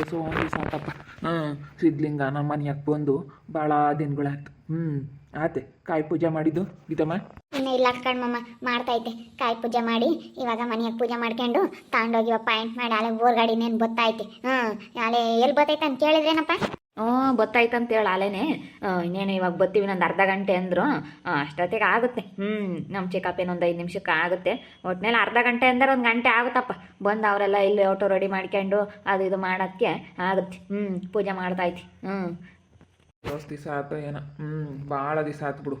ಎಸೋ ದಿವಸ ಸಾಕಪ್ಪ. ಸಿದ್ಲಿಂಗ ನಮ್ಮ ಮನೆಯಾಗ ಬಂದು ಭಾಳ ದಿನಗಳಾಯ್ತು. ಹ್ಮ್, ಆತೆ, ಕಾಯಿ ಪೂಜೆ ಮಾಡಿದ್ದು? ಗೀತಮ್ಮ? ಇನ್ನು ಇಲ್ಲ ಕಣ್ಮಮ್ಮ ಮಾಡ್ತಾ ಇದ್ದೆ ಕಾಯಿ ಪೂಜೆ ಮಾಡಿ, ಇವಾಗ ಮನೆಯಾಗ ಪೂಜೆ ಮಾಡ್ಕೊಂಡು ತಗೊಂಡೋಗಿ ಪಾಯಿಂಟ್ ಮಾಡಿ ಅಲ್ಲಿ ಬೋರ್ ಗಾಡಿನೇನು ಬತ್ತೈತಿ ಹ್ಞೂ ಅಲ್ಲಿ ಎಲ್ಲಿ ಬತ್ತೈತೆ ಅಂತ ಕೇಳಿದ್ರೇನಪ್ಪ? ಹ್ಞೂ ಗೊತ್ತಾಯ್ತು ಹೇಳ ಅಲೇನೆ ಇನ್ನೇನು ಇವಾಗ ಬತ್ತೀವಿ ನಂದು ಅರ್ಧ ಗಂಟೆ ಅಂದರು. ಅಷ್ಟೊತ್ತಿಗೆ ಆಗುತ್ತೆ. ಹ್ಞೂ ನಮ್ಮ ಚಿಕ್ಕಪ್ಪೇನು ಒಂದು ಐದು ನಿಮಿಷಕ್ಕೆ ಆಗುತ್ತೆ. ಒಟ್ಟಿನಲ್ಲಿ ಅರ್ಧ ಗಂಟೆ ಅಂದ್ರೆ ಒಂದು ಗಂಟೆ ಆಗುತ್ತಪ್ಪ. ಬಂದು ಅವರೆಲ್ಲ ಇಲ್ಲಿ ಆಟೋ ರೆಡಿ ಮಾಡ್ಕೊಂಡು ಅದು ಇದು ಮಾಡೋಕ್ಕೆ ಆಗುತ್ತೆ. ಹ್ಞೂ ಪೂಜೆ ಮಾಡ್ತಾಯ್ತಿ ಹ್ಞೂ ಎಷ್ಟು ದಿವಸ ಆತ ಏನೋ. ಹ್ಞೂ ಭಾಳ ದಿವಸ ಆತು ಬಿಡು.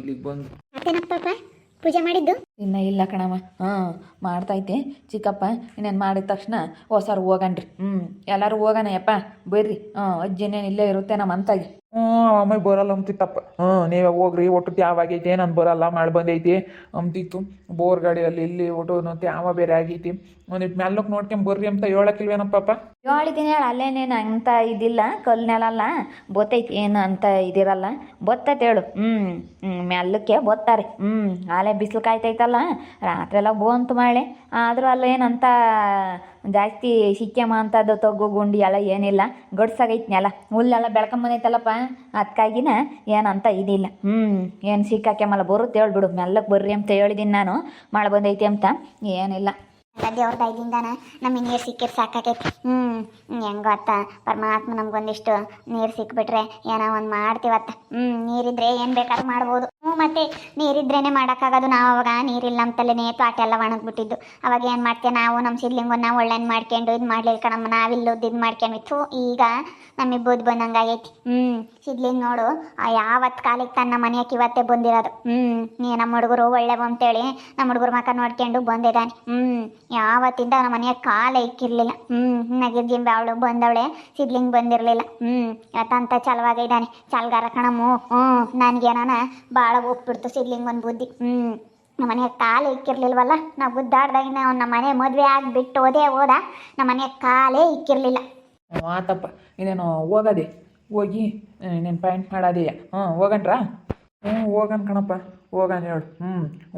ಇಲ್ಲಿಗೆ ಬಂದು. ಪೂಜೆ ಮಾಡಿದ್ದು? ಇನ್ನು ಇಲ್ಲ ಕಣವ ಹಾಂ ಮಾಡ್ತೈತೆ. ಚಿಕ್ಕಪ್ಪ, ಇನ್ನೇನು ಮಾಡಿದ ತಕ್ಷಣ ಹೊಸಾರು ಹೋಗಣ್ರಿ. ಹ್ಞೂ ಎಲ್ಲರೂ ಹೋಗೋಣ ಯಪ್ಪ. ಬರ್ರಿ ಹಾಂ ಅಜ್ಜಿನೇನು ಇಲ್ಲೇ ಇರುತ್ತೆ ನಮ್ಮ ಅಂತಾಗಿ. ಹ್ಞೂ ಆಮೇಲೆ ಬರಲ್ಲ ಅಂತಿತ್ತಪ್ಪ. ಹ್ಞೂ ನೀವೇ ಹೋಗ್ರಿ. ಒಟ್ಟು ತ್ಯಾವ ಆಗೈತೆ ನಾನು ಬರಲ್ಲ ಮಾಡಿ ಬಂದೈತಿ. ಅಂತಿತ್ತು. ಬೋರ್ ಗಾಡಿಯಲ್ಲಿ ಇಲ್ಲಿ, ಒಟ್ಟು ತ್ಯಾವ ಬೇರೆ ಆಗೈತಿ. ಒಂದಿಟ್ಟು ನೋಡ್ಕೊಂಡ್ ಬರ್ರಿ ಅಂತ ಹೇಳಕ್ಕಿಲ್ವೇನಪ್ಪಪ್ಪ ಹೇಳಿದ್ದೀನಿ ಹೇಳಿ ಅಲ್ಲೇನೇನು ಅಂತ ಇದಿಲ್ಲ ಕಲ್ನೆಲಲ್ಲ ಬೊತ್ತೈತಿ, ಏನು ಅಂತ ಇದಿರಲ್ಲ. ಬತ್ತೈತೆ ಹೇಳು. ಹ್ಞೂ ಹ್ಞೂ ಮೆಲ್ಲಕ್ಕೆ ಬೊತ್ತಾರೆ. ಹ್ಞೂ ಆಲೆ ಬಿಸಿಲು ಕಾಯ್ತೈತಲ್ಲ, ರಾತ್ರಿ ಎಲ್ಲ ಬಂತು ಮಳೆ. ಆದರೂ ಅಲ್ಲೇನಂತ ಜಾಸ್ತಿ ಸಿಕ್ಕೆಮ ಅಂತದ್ದು ತಗ್ಗು, ಗುಂಡಿ ಎಲ್ಲ ಏನಿಲ್ಲ. ಗಡ್ಸಾಗೈತಿ ನೆಲ. ಹುಲ್ಲೆಲ್ಲ ಬೆಳ್ಕೊಂಬಂದೈತಲ್ಲಪ್ಪ ಅದಕ್ಕಾಗಿನ ಏನಂತ ಇದಿಲ್ಲ. ಹ್ಞೂ ಏನು ಸಿಕ್ಕಾಕೆಮಲ್ಲ ಬರುತ್ತೆ ಹೇಳ್ಬಿಡು ಮೆಲ್ಲಕ್ಕೆ ಬರ್ರಿ ಅಂತ ಹೇಳಿದ್ದೀನಿ ನಾನು. ಮಳೆ ಬಂದೈತಿ ಅಂತ ಏನಿಲ್ಲ. ದೇವ್ರ ದಯದಿಂದಾನ ನಮಗೆ ನೀರು ಸಿಕ್ಕಿರ್ ಸಾಕಾಗೈತಿ. ಹ್ಞೂ ಹೆಂಗ್ ಗೊತ್ತಾ? ಪರಮಾತ್ಮ ನಮ್ಗೊಂದಿಷ್ಟು ನೀರು ಸಿಕ್ಬಿಟ್ರೆ ಏನೋ ಒಂದು ಮಾಡ್ತೀವತ್ತ. ಹ್ಞೂ ನೀರಿದ್ರೆ ಏನು ಬೇಕಾದ್ರೂ ಮಾಡ್ಬೋದು. ಹ್ಞೂ, ಮತ್ತೆ ನೀರಿದ್ರೇನೆ ಮಾಡೋಕ್ಕಾಗೋದು. ನಾವು ಅವಾಗ ನೀರಿಲ್ಲ ನಮ್ಮ ತಲೆನೇ ತ್ವಾಟ ಎಲ್ಲ ಒಣಗ್ಬಿಟ್ಟಿದ್ದು. ಅವಾಗ ಏನು ಮಾಡ್ತೇವೆ ನಾವು ನಮ್ಮ ಸಿದ್ಲಿಂಗನ್ನ ಒಳ್ಳೆನ್ ಮಾಡ್ಕೊಂಡು ಇದು ಮಾಡ್ಲಿಲ್ಲ ಕಣಮ್ಮ ನಾವಿಲ್ಲದ್ದು ಇದು ಮಾಡ್ಕೊಂಡಿತ್ತು ಈಗ ನಮಗೆ ಬುದ್ಧಿ ಬಂದಂಗಾಗೈತಿ ಹ್ಞೂ ಸಿದ್ಲಿಂಗ್ ನೋಡು, ಆ ಯಾವತ್ತು ಕಾಲಿಗೆ ತನ್ನ ಮನೆಯಕ್ಕೆ ಇವತ್ತೇ ಬಂದಿರೋದು. ಹ್ಞೂ ನೀ ನಮ್ಮ ಹುಡುಗರು ಒಳ್ಳೆ ಅಂತೇಳಿ ನಮ್ಮ ಹುಡುಗರು ಮಕ್ಕ ನೋಡ್ಕೊಂಡು ಬಂದಿದ್ದಾನೆ. ಹ್ಞೂ ಯಾವತ್ತಿಂದ ನಮ್ಮ ಮನೆಯ ಕಾಲ ಇಕ್ಕಿರಲಿಲ್ಲ. ಹ್ಞೂ ನಗಿರ್ಜಿಂಬೆ ಅವಳು ಬಂದವಳೆ, ಸಿದ್ಲಿಂಗ್ ಬಂದಿರಲಿಲ್ಲ. ಹ್ಞೂ ಇವತ್ತಂತ ಚಲವಾಗಿದ್ದಾನೆ ಚಲ್ಗಾರ ಕಣಮ್ಮು ಹ್ಞೂ ನನಗೇನಾನ ಭಾಳ ಒಪ್ಪಿಡ್ತು ಸಿದ್ಲಿಂಗ್ ಒಂದು ಬುದ್ಧಿ. ಹ್ಞೂ ನಮ್ಮ ಮನೆಯ ಕಾಲೇ ಇಕ್ಕಿರ್ಲಿಲ್ವಲ್ಲ? ನಾವು ಗುದ್ದಾಡ್ದಾಗಿನ ಅವ್ನು ನಮ್ಮ ಮನೆ ಮದುವೆ ಆಗಿಬಿಟ್ಟು ಹೋದೇ ಹೋದ, ನಮ್ಮ ಮನೆಯ ಕಾಲೇ ಇಕ್ಕಿರಲಿಲ್ಲ. ಮಾತಪ್ಪ ಇನ್ನೇನು ಹೋಗದೆ, ಹೋಗಿ ಇನ್ನೇನು ಪಾಯಿಂಟ್ ಮಾಡೋದೆಯಾ? ಹ್ಞೂ ಹೋಗಣ್ರಾ? ಹ್ಞೂ ಹೋಗಣ ಕಣಪ್ಪ. ಹೋಗಣ ಹೇಳು ಹ್ಞೂ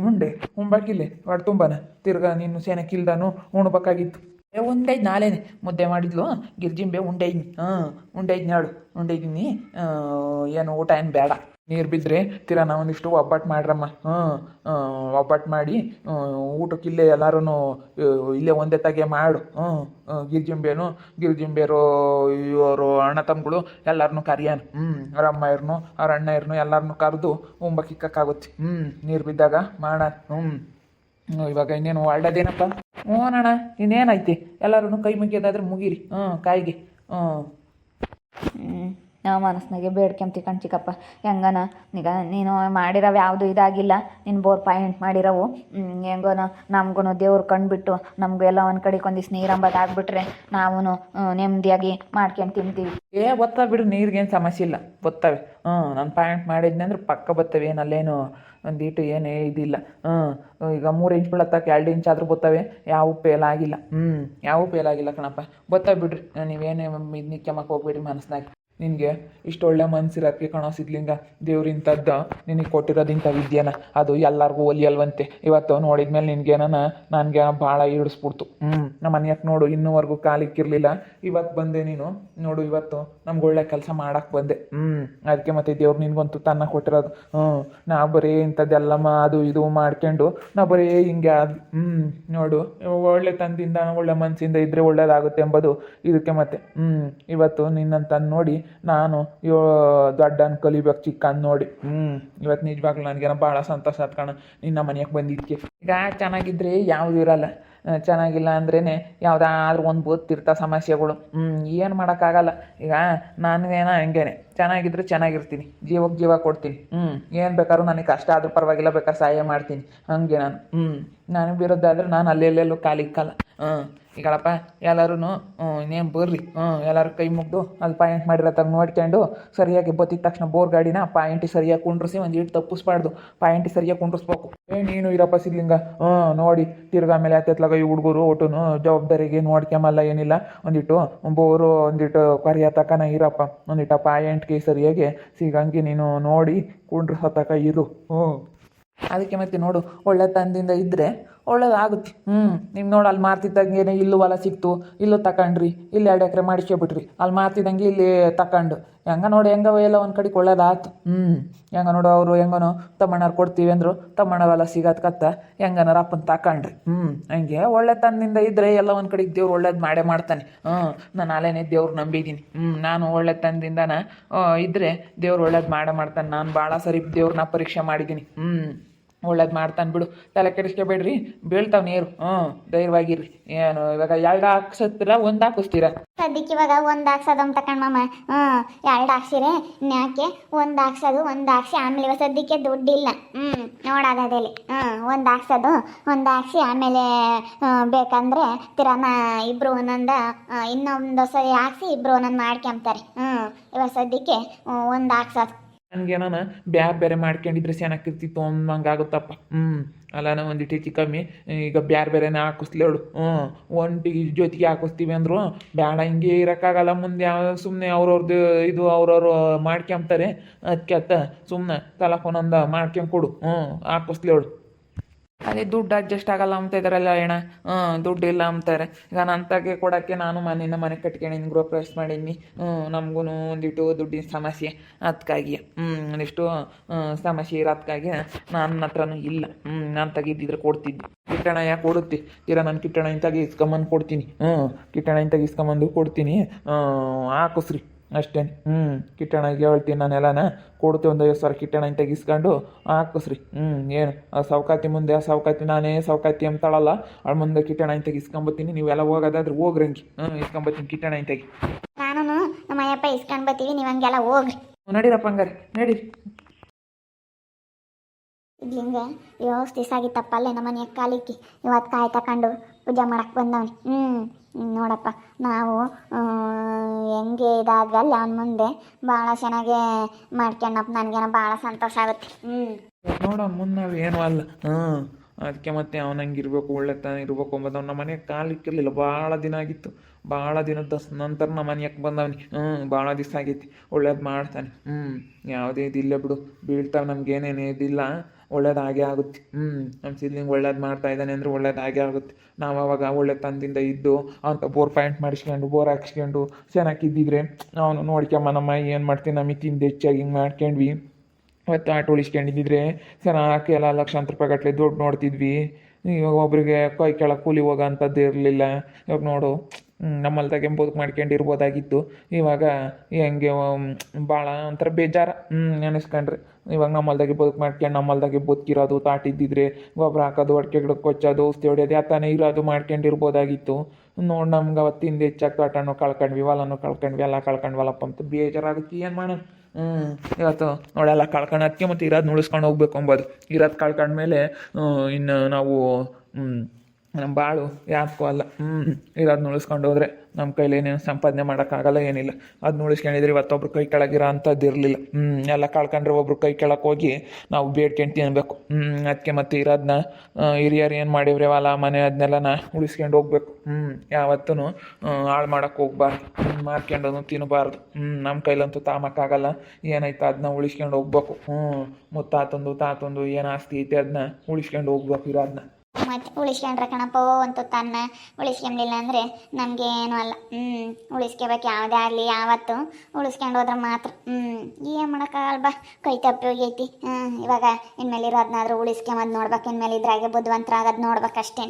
ಉಂಡೆ ಉಂಬಾಕಿಲ್ಲೆ ಒಟ್ಟು ತುಂಬಾನ. ತಿರ್ಗಾ ನೀನು ಸೇನಕ್ಕಿಲ್ದಾನು ಉಣ್ಬೇಕಾಗಿತ್ತು ಏ ಉಂಡೈದು ನಾಳೆನೆ ಮುದ್ದೆ ಮಾಡಿದ್ಲು ಗಿರ್ಜಿಂಬೆ ಉಂಡೈದ್ನಿ ಹಾಂ ಉಂಡೈದ್ನಿ ಹೇಳು ಉಂಡೈದಿನಿ ಏನು ಊಟ ಏನು ಬೇಡ. ನೀರು ಬಿದ್ದರೆ ತೀರ ನಾ ಒಂದಿಷ್ಟು ಒಬ್ಬಟ್ಟು ಮಾಡ್ರಮ್ಮ ಹ್ಞೂ ಒಬ್ಬಟ್ಟು ಮಾಡಿ ಊಟಕ್ಕೆ ಇಲ್ಲೇ ಎಲ್ಲರೂ ಇಲ್ಲೇ ಒಂದೇ ತಗೆ ಮಾಡು. ಹ್ಞೂ ಗಿರ್ಜಿಂಬೇನು ಗಿರ್ಜಿಂಬೇರು ಇವರು ಅಣ್ಣ ತಮ್ಮಗಳು ಎಲ್ಲರನ್ನೂ ಕರಿಯಾನ. ಹ್ಞೂ ಅವ್ರ ಅಮ್ಮ ಇರ್ನು ಅವ್ರ ಅಣ್ಣ ಇರ್ನು ಎಲ್ಲರನ್ನೂ ಕರೆದು ಉಂಬಕ್ಕಿಕ್ಕಾಗುತ್ತೆ ಹ್ಞೂ ನೀರು ಬಿದ್ದಾಗ ಮಾಡ. ಹ್ಞೂ ಹ್ಞೂ, ಇವಾಗ ಇನ್ನೇನು ಒಳ್ಳೇದೇನಪ್ಪ? ಹ್ಞೂ ಅಣ್ಣ ಇನ್ನೇನೈತಿ? ಎಲ್ಲರೂ ಕೈ ಮುಗಿಯೋದಾದ್ರೆ ಮುಗೀರಿ. ಹ್ಞೂ ಕಾಯಿಗೆ. ಹ್ಞೂ ನಾವು ಮನಸ್ನಾಗೆ ಬೇಡ್ಕೊಂತಿ ಕಣ್ ಚಿಕ್ಕಪ್ಪ ಹೆಂಗನ? ಈಗ ನೀನು ಮಾಡಿರವು ಯಾವುದು ಇದಾಗಿಲ್ಲ. ನೀನು ಬೋರ್ ಪಾಯಿಂಟ್ ಮಾಡಿರೋವು. ಹೆಂಗನ? ನಮ್ಗೂ ದೇವ್ರು ಕಂಡುಬಿಟ್ಟು ನಮಗೂ ಎಲ್ಲ ಒಂದು ಕಡೆಗೆ ಒಂದಿಷ್ಟು ನೀರಂಬದು ಆಗ್ಬಿಟ್ರೆ ನಾವು ನೆಮ್ಮದಿಯಾಗಿ ಮಾಡ್ಕೊಂಡು ತಿಂತೀವಿ. ಏ ಗೊತ್ತಾ ಬಿಡು, ನೀರಿಗೇನು ಸಮಸ್ಯೆ ಇಲ್ಲ. ಬತ್ತವೆ ಹ್ಞೂ ನಾನು ಪಾಯಿಂಟ್ ಮಾಡಿದ್ನಿ ಅಂದ್ರೆ ಪಕ್ಕ ಬರ್ತವೆ ಏನು ಅಲ್ಲೇನು ಒಂದೀಟು ಏನು ಇದಿಲ್ಲ. ಹ್ಞೂ ಈಗ ಮೂರು ಇಂಚ್ ಬೀಳತ್ತಕ್ಕೆ ಎರಡು ಇಂಚ್ ಆದರೂ ಬರ್ತವೆ ಯಾವ ಫೇಲ್ ಆಗಿಲ್ಲ. ಹ್ಞೂ ಯಾವ ಫೇಲ್ ಆಗಿಲ್ಲ ಕಣಪ್ಪ. ಬತ್ತಾವೆ ಬಿಡ್ರಿ. ನೀವೇನೇ ಇದು ಕೆಮ್ಮಕ್ಕೆ ಹೋಗ್ಬೇಡ್ರಿ ಮನಸ್ನಾಗ ನಿನಗೆ ಇಷ್ಟು ಒಳ್ಳೆ ಮನ್ಸಿರೋಕ್ಕೆ ಕಣೋ ಸಿದ್ಲಿಂಗ. ದೇವ್ರು ಇಂಥದ್ದು ನಿನಗೆ ಕೊಟ್ಟಿರೋದು ಇಂಥ ವಿದ್ಯೆನ. ಅದು ಎಲ್ಲರಿಗೂ ಒಲಿಯಲ್ವಂತೆ. ಇವತ್ತು ನೋಡಿದ ಮೇಲೆ ನಿನಗೇನ ನನಗೆ ಭಾಳ ಈಡಿಸ್ಬಿಡ್ತು ಹ್ಞೂ ನಮ್ಮ ಮನೆಯಕ್ಕೆ ನೋಡು, ಇನ್ನೂವರೆಗೂ ಕಾಲಿಕ್ಕಿರಲಿಲ್ಲ ಇವತ್ತು ಬಂದೆ ನೀನು. ನೋಡು, ಇವತ್ತು ನಮ್ಗೆ ಒಳ್ಳೆ ಕೆಲಸ ಮಾಡಕ್ಕೆ ಬಂದೆ. ಹ್ಞೂ ಅದಕ್ಕೆ ಮತ್ತೆ ದೇವ್ರು ನಿನಗಂತೂ ತನ್ನ ಕೊಟ್ಟಿರೋದು. ಹ್ಞೂ ನಾ ಬರೀ ಇಂಥದ್ದೆಲ್ಲಮ್ಮ ಅದು ಇದು ಮಾಡ್ಕೊಂಡು ನಾ ಬರೀ ಹಿಂಗೆ ಆದ್ ಹ್ಞೂ ನೋಡು, ಒಳ್ಳೆ ತಂದಿಂದ, ಒಳ್ಳೆ ಮನಸ್ಸಿಂದ ಇದ್ದರೆ ಒಳ್ಳೇದಾಗುತ್ತೆ ಎಂಬುದು ಇದಕ್ಕೆ ಮತ್ತೆ. ಹ್ಞೂ ಇವತ್ತು ನಿನ್ನಂತ ನೋಡಿ ನಾನು, ಯೋ, ದೊಡ್ಡನ್ ಕಲಿಬೇಕು ಚಿಕ್ಕನ್ ನೋಡಿ. ಹ್ಞೂ ಇವತ್ತು ನಿಜವಾಗ್ಲೂ ನನಗೇನ ಭಾಳ ಸಂತೋಷ ಆತ್ ಕಣ. ನಿನ್ನ ಮನೆಗೆ ಬಂದಿದ್ದಕ್ಕೆ ಈಗ ಚೆನ್ನಾಗಿದ್ರೆ ಯಾವುದು ಇರಲ್ಲ. ಚೆನ್ನಾಗಿಲ್ಲ ಅಂದ್ರೇ ಯಾವುದಾದ್ರೂ ಒಂದು ಗೊತ್ತಿರ್ತ ಸಮಸ್ಯೆಗಳು. ಹ್ಞೂ ಏನು ಮಾಡೋಕ್ಕಾಗಲ್ಲ. ಈಗ ನನಗೇನ ಹಂಗೇನೆ. ಚೆನ್ನಾಗಿದ್ರೆ ಚೆನ್ನಾಗಿರ್ತೀನಿ. ಜೀವಕ್ಕೆ ಜೀವ ಕೊಡ್ತೀನಿ. ಹ್ಞೂ ಏನು ಬೇಕಾದ್ರೂ ನನಗೆ ಕಷ್ಟ ಆದರೂ ಪರವಾಗಿಲ್ಲ ಬೇಕಾದ್ರೆ ಸಹಾಯ ಮಾಡ್ತೀನಿ. ಹಂಗೆ ನಾನು. ಹ್ಞೂ ನನಗೆ ವಿರುದ್ಧ ಆದರೆ ನಾನು ಅಲ್ಲೆಲ್ಲೆಲ್ಲೂ ಕಾಲಿಕ್ಕಲ್ಲ ಹ್ಞೂ ಈಗಳಪ್ಪ ಎಲ್ಲರೂ ಇನ್ನೇನು ಬರ್ರಿ ಹ್ಞೂ ಎಲ್ಲರೂ ಕೈ ಮುಗ್ದು ಅಲ್ಲಿ ಪಾಯಿಂಟ್ ಮಾಡಿರತ್ತಾಗ ನೋಡ್ಕೊಂಡು ಸರಿಯಾಗಿ ಬತ್ತಿದ ತಕ್ಷಣ ಬೋರ್ ಗಾಡಿನ ಪಾಯಿಂಟಿ ಸರಿಯಾಗಿ ಕುಂಡ್ರಿಸಿ ಒಂದು ಇಟ್ಟು ತಪ್ಪಿಸ್ಬಾರ್ದು. ಪಾಯಿಂಟಿ ಸರಿಯಾಗಿ ಕುಂಡ್ರಿಸ್ಬೇಕು. ಏ, ನೀನು ಇರಪ್ಪ ಸಿಗ್ಲಿಂಗ ಹ್ಞೂ ನೋಡಿ, ತಿರ್ಗಾ ಮೇಲೆ ಹತ್ತಿತ್ಲಾಗ ಈ ಹುಡುಗರು ಒಟ್ಟು ಜವಾಬ್ದಾರಿಗೆ ನೋಡ್ಕೊಂಬಲ್ಲ ಏನಿಲ್ಲ. ಒಂದಿಟ್ಟು ಬೋರು, ಒಂದಿಟ್ಟು ಕರಿಯ ತಕನ ಇರಪ್ಪ. ಒಂದಿಟ್ಟು ಪಾಯಿಂಟ್ಗೆ ಸರಿಯಾಗಿ ಸಿಗಂಗೆ ನೀನು ನೋಡಿ ಕುಂಡ್ರಿಸೋ ತಕ ಇರು. ಹ್ಞೂ ಅದಕ್ಕೆ ಮತ್ತೆ ನೋಡು, ಒಳ್ಳೆ ತಂದಿಂದ ಇದ್ದರೆ ಒಳ್ಳೇದಾಗುತ್ತೆ. ಹ್ಞೂ ನಿಮ್ಗೆ ನೋಡಿ ಅಲ್ಲಿ ಮಾರ್ತಿದ್ದಂಗೆ ಇಲ್ಲೂ ಹೊಲ ಸಿಕ್ತು, ಇಲ್ಲೂ ತಗೊಂಡ್ರಿ ಇಲ್ಲಿ ಎರಡು ಎಕರೆ ಮಾಡಿಸ್ಕೊಬಿಟ್ರಿ ಅಲ್ಲಿ ಮಾರ್ತಿದ್ದಂಗೆ ಇಲ್ಲಿ ತಗೊಂಡು ಹೆಂಗ ನೋಡಿ, ಹೆಂಗ ಎಲ್ಲ ಒಂದು ಕಡೆಗೆ ಒಳ್ಳೇದಾಯ್ತು ಹ್ಞೂ ಹೆಂಗ ನೋಡು ಅವರು ಹೆಂಗನೋ ತಮ್ಮಣ್ಣವ್ರು ಕೊಡ್ತೀವಿ ಅಂದರು ತಮ್ಮಣ್ಣವೆಲ್ಲ ಸಿಗೋದು ಕತ್ತ, ಹೆಂಗನಾರ ಅಪ್ಪನ ತಕೊಂಡ್ರಿ. ಹ್ಞೂ ಹಂಗೆ ಒಳ್ಳೆ ತನ್ನಿಂದ ಇದ್ದರೆ ಎಲ್ಲ ಒಂದು ಕಡೆಗೆ ದೇವ್ರು ಒಳ್ಳೇದು ಮಾಡೇ ಮಾಡ್ತಾನೆ. ಹ್ಞೂ ನಾನು ಅಲ್ಲೇನೆ ದೇವ್ರು ನಂಬಿದ್ದೀನಿ ಹ್ಞೂ ನಾನು ಒಳ್ಳೆ ತನದಿಂದನ ಇದ್ದರೆ ದೇವ್ರು ಒಳ್ಳೇದು ಮಾಡೇ ಮಾಡ್ತಾನೆ. ನಾನು ಭಾಳ ಸರಿ ದೇವ್ರನ್ನ ಪರೀಕ್ಷೆ ಮಾಡಿದ್ದೀನಿ ಹ್ಞೂ ಒಳ್ಳೇದು ಮಾಡ್ತಾನೆ ಬಿಡು. ತಲೆ ಕೆಡಿಸ್ಕೋಬೇಡ್ರಿ. ಬೀಳ್ತಾವ ನೀರು. ಹ್ಞೂ ಧೈರ್ಯವಾಗಿರ್ರಿ ಏನು, ಇವಾಗ ಎರಡು ಹಾಕ್ಸತ್ತಿರ, ಒಂದು ಹಾಕಿಸ್ತೀರ? ಸದ್ಯಕ್ಕೆ ಇವಾಗ ಒಂದು ಹಾಕ್ಸೋದು ಅಂತ ಮಾಮ. ಹ್ಞೂ ಎರಡು ಹಾಕ್ಸಿರೆ ಯಾಕೆ ಒಂದು ಹಾಕ್ಸೋದು, ಒಂದು ಹಾಕ್ಸಿ, ಆಮೇಲೆ ಇವಾಗ ಸದ್ಯಕ್ಕೆ ದುಡ್ಡಿಲ್ಲ. ಹ್ಞೂ ನೋಡೋದಲ್ಲಿ ಹ್ಞೂ ಒಂದು ಹಾಕ್ಸೋದು, ಒಂದು ಹಾಕ್ಸಿ, ಆಮೇಲೆ ಬೇಕಂದ್ರೆ ತಿರಾನ ಇಬ್ರು ಒಂದೊಂದು ಇನ್ನೊಂದು ಸರಿ ಹಾಕ್ಸಿ, ಇಬ್ರು ಒಂದೊಂದು ಮಾಡ್ಕೊಂತಾರೆ ಹ್ಞೂ ಇವಾಗ ಸದ್ಯಕ್ಕೆ ಒಂದು ಹಾಕ್ಸೋದು. ನನಗೇನಾನ ಬ್ಯಾರೆ ಬೇರೆ ಮಾಡ್ಕೊಂಡಿದ್ರೆ ಚೆನ್ನಾಗಿರ್ತಿತ್ತು ಅನ್ನಂಗಾಗುತ್ತಪ್ಪ ಹ್ಞೂ ಅಲ್ಲ ಒಂದಿಟ್ಟು ಹೆಚ್ಚು ಕಮ್ಮಿ. ಈಗ ಬ್ಯಾರೆ ಬೇರೆನೇ ಹಾಕಿಸ್ಲೇಳು ಹ್ಞೂ ಒಂಟಿಗೆ ಜೊತೆಗೆ ಹಾಕಿಸ್ತೀವಿ ಅಂದರು. ಬೇಡ ಹಿಂಗೆ ಇರೋಕ್ಕಾಗಲ್ಲ. ಮುಂದೆ ಸುಮ್ಮನೆ ಅವ್ರವ್ರದ್ದು ಇದು ಅವ್ರವ್ರು ಮಾಡ್ಕೊಂಬ್ತಾರೆ ಅದಕ್ಕೆ ಅತ್ತ ಸುಮ್ಮನೆ ಮಾಡ್ಕೊಂಡು ಕೊಡು. ಹ್ಞೂ ಹಾಕಿಸ್ಲೇಳು ಅದೇ ದುಡ್ಡು ಅಡ್ಜಸ್ಟ್ ಆಗಲ್ಲ ಅಂತ ಇದಾರಲ್ಲ ಅಣ್ಣ. ಹ್ಞೂ ದುಡ್ಡು ಇಲ್ಲ ಅಂತಾರೆ. ಈಗ ನನ್ನ ತಗೆ ಕೊಡೋಕ್ಕೆ ನಾನು ಮನೆಯಿಂದ ಮನೆ ಕಟ್ಕೊಂಡಿನಿ ಗೃಹ ಪ್ರವೇಶ ಮಾಡೀನಿ ಹ್ಞೂ ನಮಗೂ ಒಂದಿಟ್ಟು ದುಡ್ಡಿನ ಸಮಸ್ಯೆ. ಅದಕ್ಕಾಗಿ ಹ್ಞೂ ಒಂದಿಷ್ಟು ಸಮಸ್ಯೆ ಇರೋದಕ್ಕಾಗಿ ನನ್ನ ಹತ್ರನೂ ಇಲ್ಲ. ಹ್ಞೂ ನಾನು ತೆಗಿದ್ದಿದ್ರೆ ಕೊಡ್ತಿದ್ದೆ. ಕಿಟ್ಟಣ ಯಾಕೆ ಕೊಡುತ್ತೆ? ತೀರಾ ನಾನು ಕಿಟ್ಟಣ ಇಂತಾಗಿ ಇಸ್ಕೊಂಬಂದು ಕೊಡ್ತೀನಿ. ಹ್ಞೂ ಕಿಟ್ಟಣ ಇಂತಾಗಿ ಇಸ್ಕೊಂಬಂದು ಕೊಡ್ತೀನಿ ಹಾಕಿಸ್ರಿ. ಅಷ್ಟೇ. ಹ್ಞೂ ಕಿಟ್ಟಣಿಗೆ ಹೇಳ್ತೀನಿ ನಾನೆಲ್ಲನ ಕೊಡ್ತೀವಿ ಒಂದು ಐವತ್ತು ಸಾವಿರ ಕಿಟ್ಟಣ ಇಂತ ಇಸ್ಕೊಂಡು ಹಾಕಿಸ್ರಿ. ಹ್ಞೂ ಏನು ಆ ಸೌಕಾತಿ ಮುಂದೆ ಆ ಸೌಕಾತಿ ನಾನೇ ಸೌಕಾತಿ ಅಂತಾಳಲ್ಲ ಅವಳ ಮುಂದೆ ಕಿಟ್ಟಣ ಇಂತ ಇಸ್ಕೊಂಬತ್ತೀನಿ ನೀವೆಲ್ಲ ಹೋಗೋದಾದ್ರೆ ಹೋಗ್ರಂಗಿ ಹ್ಞೂ ಇಸ್ಕೊಂಬತ್ತೀನಿ ಕಿಟ್ಟಣ ಇಂತಾಗಿ ನಾನು ನಮ್ಮ ಅಯ್ಯಪ್ಪ ಇಸ್ಕೊಂಡು ಬರ್ತೀವಿ ನೀವು ಹಂಗೆಲ್ಲ ಹೋಗ್ರಿ. ನಡೀರಪ್ಪ ಹಂಗಾರೆ. ನಡೀರಿ. ಇದ್ಲಿಂಗೆ ಎಷ್ಟು ದಿವಸ ಆಗಿತ್ತಪ್ಪ ಅಲ್ಲೇ ನಮ್ಮ ಮನೆಯ ಕಾಲಿಕ್ಕಿ. ಇವತ್ತು ಕಾಯಿ ತಕೊಂಡು ಪೂಜೆ ಮಾಡಕ್ಕೆ ಬಂದವನು. ಹ್ಞೂ ನೋಡಪ್ಪ. ನಾವು ಹೆಂಗೆ ಇದಾದ್ವಲ್ಲ ಅವನ ಮುಂದೆ ಭಾಳ ಚೆನ್ನಾಗೆ ಮಾಡ್ಕೊಂಡಪ್ಪ. ನನಗೇನೋ ಭಾಳ ಸಂತೋಷ ಆಗುತ್ತೆ. ಹ್ಞೂ ನೋಡ ಮುಂದೆ ನಾವು ಏನೂ ಅಲ್ಲ. ಹ್ಞೂ ಅದಕ್ಕೆ ಮತ್ತೆ ಅವನಂಗೆ ಇರಬೇಕು ಒಳ್ಳೆತನ ಇರಬೇಕು ಅಂಬದು ನಮ್ಮ ಮನೆಗೆ ಕಾಲಿಕ್ಕಿರಲಿಲ್ಲ ಭಾಳ ದಿನ ಆಗಿತ್ತು. ಭಾಳ ದಿನದ ನಂತರ ನಮ್ಮ ಮನೆಯಕ್ಕೆ ಬಂದವನಿ. ಹ್ಞೂ ಭಾಳ ದಿವಸ ಆಗೈತಿ. ಒಳ್ಳೇದು ಮಾಡ್ತಾನೆ. ಹ್ಞೂ ಯಾವುದೇ ಇದಿಲ್ಲ ಬಿಡು. ಬೀಳ್ತಾವೆ ನಮ್ಗೆ ಏನೇನು ಇದಿಲ್ಲ. ಒಳ್ಳೇದು ಹಾಗೆ ಆಗುತ್ತೆ. ಹ್ಞೂ ನಮ್ಮ ಸಿದ್ಲಿಂಗ್ ಒಳ್ಳೇದು ಮಾಡ್ತಾ ಇದ್ದಾನೆ ಅಂದರೆ ಒಳ್ಳೇದು ಹಾಗೆ ಆಗುತ್ತೆ. ನಾವು ಅವಾಗ ಒಳ್ಳೆ ತಂದಿಂದ ಇದ್ದು ಅಂತ ಬೋರ್ ಪಾಯಿಂಟ್ ಮಾಡಿಸ್ಕೊಂಡು ಬೋರ್ ಹಾಕ್ಸ್ಕೊಂಡು ಚೆನ್ನಾಗಿದ್ದಿದ್ರೆ ಅವನು ನೋಡ್ಕೊಂಬ ನಮ್ಮ ಏನು ಮಾಡ್ತೀನಿ ನಮಗೆ ತಿಂದು ಹೆಚ್ಚಾಗಿ ಹಿಂಗೆ ಮಾಡ್ಕೊಂಡ್ವಿ. ಮತ್ತು ಆಟೋ ಉಳಿಸ್ಕೊಂಡಿದ್ದಿದ್ರೆ ಚೆನ್ನಾಗಿ ಎಲ್ಲ ಲಕ್ಷಾಂತರ ರೂಪಾಯಿ ಗಟ್ಟಲೆ ದುಡ್ಡು ನೋಡ್ತಿದ್ವಿ. ಇವಾಗ ಒಬ್ಬರಿಗೆ ಕೈ ಕೆಳಗೆ ಕೂಲಿ ಹೋಗೋ ಅಂಥದ್ದು ಇರಲಿಲ್ಲ. ಇವಾಗ ನೋಡು ನಮ್ಮಲ್ದಾಗೆ ಬದುಕು ಮಾಡ್ಕೊಂಡಿರ್ಬೋದಾಗಿತ್ತು. ಇವಾಗ ಹೆಂಗೆ ಭಾಳ ಒಂಥರ ಬೇಜಾರ. ನೆನೆಸ್ಕೊಂಡ್ರೆ. ಇವಾಗ ನಮ್ಮಲ್ದಾಗೆ ಬದುಕು ಮಾಡ್ಕೊಂಡು ನಮ್ಮಲ್ದಾಗೆ ಬದುಕಿರೋದು ತಾಟಿದ್ದಿದ್ರೆ ಗೊಬ್ಬರ ಹಾಕೋದು, ಅಡಿಕೆ ಗಿಡಕ್ಕೆ ಕೊಚ್ಚೋದು, ಔಷಧಿ ಹೊಡೆಯೋದು ಯಾತಾನೆ ಇರೋದು ಮಾಡ್ಕೊಂಡಿರ್ಬೋದಾಗಿತ್ತು. ನೋಡಿ ನಮ್ಗೆ ಅವತ್ತಿಂದ ಹೆಚ್ಚಾಗಿ ತೋಟನೂ ಕಳ್ಕೊಂಡ್ವಿ, ಹೊಲನೂ ಕಳ್ಕೊಂಡ್ವಿ, ಎಲ್ಲ ಕಳ್ಕೊಂಡ್ವಲ್ಲಪ್ಪ ಅಂತ ಬೇಜಾರಾಗುತ್ತೆ ಏನು ಮಾಡೋಣ? ಹ್ಞೂ ಇವತ್ತು ನೋಡೆಲ್ಲ ಕಳ್ಕೊಂಡು ಅದಕ್ಕೆ ಮತ್ತು ಇರೋದು ಉಳಿಸ್ಕೊಂಡು ಹೋಗ್ಬೇಕು ಅಂಬೋದು. ಇರೋದು ಕಳ್ಕೊಂಡ್ಮೇಲೆ ಇನ್ನು ನಾವು ನಮ್ಮ ಬಾಳು ಯಾಕೂ ಅಲ್ಲ. ಹ್ಞೂ ಇರೋದನ್ನ ಉಳಿಸ್ಕೊಂಡು ಹೋದರೆ ನಮ್ಮ ಕೈಲಿ ಏನೇನು ಸಂಪಾದನೆ ಮಾಡೋಕ್ಕಾಗಲ್ಲ, ಏನಿಲ್ಲ. ಅದನ್ನ ಉಳಿಸ್ಕೊಂಡಿದ್ರೆ ಇವತ್ತೊಬ್ರು ಕೈ ಕೆಳಗಿರೋ ಅಂಥದ್ದು ಇರಲಿಲ್ಲ. ಹ್ಞೂ ಎಲ್ಲ ಕಳ್ಕೊಂಡ್ರೆ ಒಬ್ರು ಕೈ ಕೆಳಕ್ಕೆ ಹೋಗಿ ನಾವು ಬೇಡ್ಕೊಂಡು ತಿನ್ನಬೇಕು ಹ್ಞೂ ಅದಕ್ಕೆ ಮತ್ತೆ ಇರೋದನ್ನ ಹಿರಿಯರು ಏನು ಮಾಡಿವ್ರೆ ಅಲ್ಲ, ಮನೆ ಅದನ್ನೆಲ್ಲನ ಉಳಿಸ್ಕೊಂಡು ಹೋಗ್ಬೇಕು. ಹ್ಞೂ ಯಾವತ್ತೂ ಹಾಳು ಮಾಡೋಕ್ಕೆ ಹೋಗ್ಬಾರ್ದು. ಮಾರ್ಕೊಂಡು ತಿನ್ನಬಾರ್ದು ಹ್ಞೂ ನಮ್ಮ ಕೈಲಂತೂ ತಾಮಕ್ಕಾಗಲ್ಲ. ಏನಾಯ್ತು ಅದನ್ನ ಉಳಿಸ್ಕೊಂಡು ಹೋಗ್ಬೇಕು. ಹ್ಞೂ ಮುತ್ತಾತಂದು, ತಾತಂದು ಏನು ಆಸ್ತಿ ಐತೆ ಅದನ್ನ ಉಳಿಸ್ಕೊಂಡು ಹೋಗ್ಬೇಕು ಇರೋದನ್ನ ಮತ್ತೆ ಉಳಿಸ್ಕೊಂಡ್ರೆ ಕಣಪ್ಪ ಅಂತ ತನ್ನ ಉಳಿಸ್ಕೊಂಬಲಿಲ್ಲ ಅಂದರೆ ನಮಗೆ ಏನೂ ಅಲ್ಲ. ಹ್ಞೂ ಉಳಿಸ್ಕೋಬೇಕು ಯಾವುದೇ ಆಗಲಿ, ಯಾವತ್ತು ಉಳಿಸ್ಕೊಂಡು ಹೋದ್ರೆ ಮಾತ್ರ. ಹ್ಞೂ ಏನು ಮಾಡೋಕ್ಕಾಗಲ್ಲ ಬಾ, ಕೈ ತಪ್ಪಿ ಹೋಗೈತಿ. ಹ್ಞೂ ಇವಾಗ ಇನ್ಮೇಲೆ ಇರೋದನ್ನಾದ್ರೂ ಉಳಿಸ್ಕೊಂಬದು ನೋಡ್ಬೇಕು ಇನ್ಮೇಲೆ ಇದ್ರಾಗೆ ಬುದ್ಧಿವಂತರಾಗೋದು ನೋಡ್ಬೇಕು ಅಷ್ಟೇ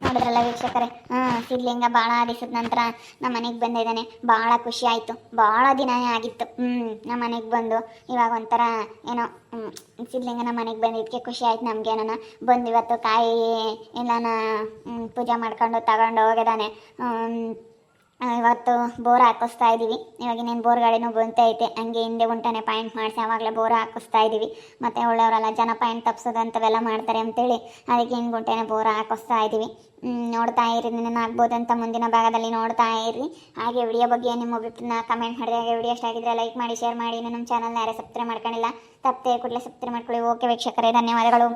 ನೋಡಿದ್ರಲ್ಲ ವೀಕ್ಷಕರೇ? ಹಾಂ ಸಿದ್ಲಿಂಗ ಭಾಳ ದಿವಸದ ನಂತರ ನಮ್ಮ ಮನೆಗೆ ಬಂದಿದ್ದಾನೆ. ಭಾಳ ಖುಷಿ ಆಯಿತು. ಭಾಳ ದಿನನೇ ಆಗಿತ್ತು. ಹ್ಞೂ ನಮ್ಮ ಮನೆಗೆ ಬಂದು ಇವಾಗ ಒಂಥರ ಏನೋ ಹ್ಮ್, ಸಿದ್ಲಿಂಗ ನಮ್ಮ ಮನೆಗೆ ಬಂದಿದ್ದಕ್ಕೆ ಖುಷಿ ಆಯ್ತು ನಮಗೇನ ಬಂದು ಇವತ್ತು ಕಾಯಿ ಎಲ್ಲನ ಹ್ಮ್, ಪೂಜೆ ಮಾಡ್ಕೊಂಡು ತಗೊಂಡು ಹೋಗಿದ್ದಾನೆ. ಹ್ಮ್, ಇವತ್ತು ಬೋರ್ ಹಾಕಿಸ್ತಾ ಇದ್ದೀವಿ ಇವಾಗ ಇನ್ನೇನು ಬೋರ್ ಗಾಡಿನೂ ಐತೆ. ಹಂಗೆ ಹಿಂದೆ ಉಂಟನೆ ಪಾಯಿಂಟ್ ಮಾಡಿಸಿ ಆವಾಗಲೇ ಬೋರ್ ಹಾಕಿಸ್ತಾ ಇದ್ದೀವಿ ಮತ್ತು ಒಳ್ಳೆಯವರೆಲ್ಲ ಜನ ಪಾಯಿಂಟ್ ತಪ್ಸೋದು ಅಂಥವೆಲ್ಲ ಮಾಡ್ತಾರೆ ಅಂತೇಳಿ ಅದಕ್ಕೆ ಹಿಂಗೆ ಗುಂಟೆನೇ ಬೋರ್ ಹಾಕಿಸ್ತಾ ಇದ್ದೀವಿ ನೋಡ್ತಾ ಇರಿ ಆಗ್ಬೋದು ಅಂತ ಮುಂದಿನ ಭಾಗದಲ್ಲಿ ನೋಡ್ತಾ ಇರಿ. ಹಾಗೆ ವಿಡಿಯೋ ಬಗ್ಗೆ ನಿಮ್ಮ ಅಭಿಪ್ರಾಯ ಕಮೆಂಟ್ ಮಾಡಿದೆ ವಿಡಿಯೋ ಇಷ್ಟ ಆಗಿದ್ರೆ ಲೈಕ್ ಮಾಡಿ ಶೇರ್ ಮಾಡಿ. ನಮ್ಮ ಚಾನಲ್ನ ಯಾರೇ ಸಬ್ಸ್ಕ್ರೈಬ್ ಮಾಡ್ಕೊಂಡಿಲ್ಲ, ತಪ್ಪದೆ ಕೂಡಲೇ ಸಬ್ಸ್ಕ್ರೈಬ್ ಮಾಡ್ಕೊಳ್ಳಿ. ಓಕೆ ವೀಕ್ಷಕರೇ, ಧನ್ಯವಾದಗಳು.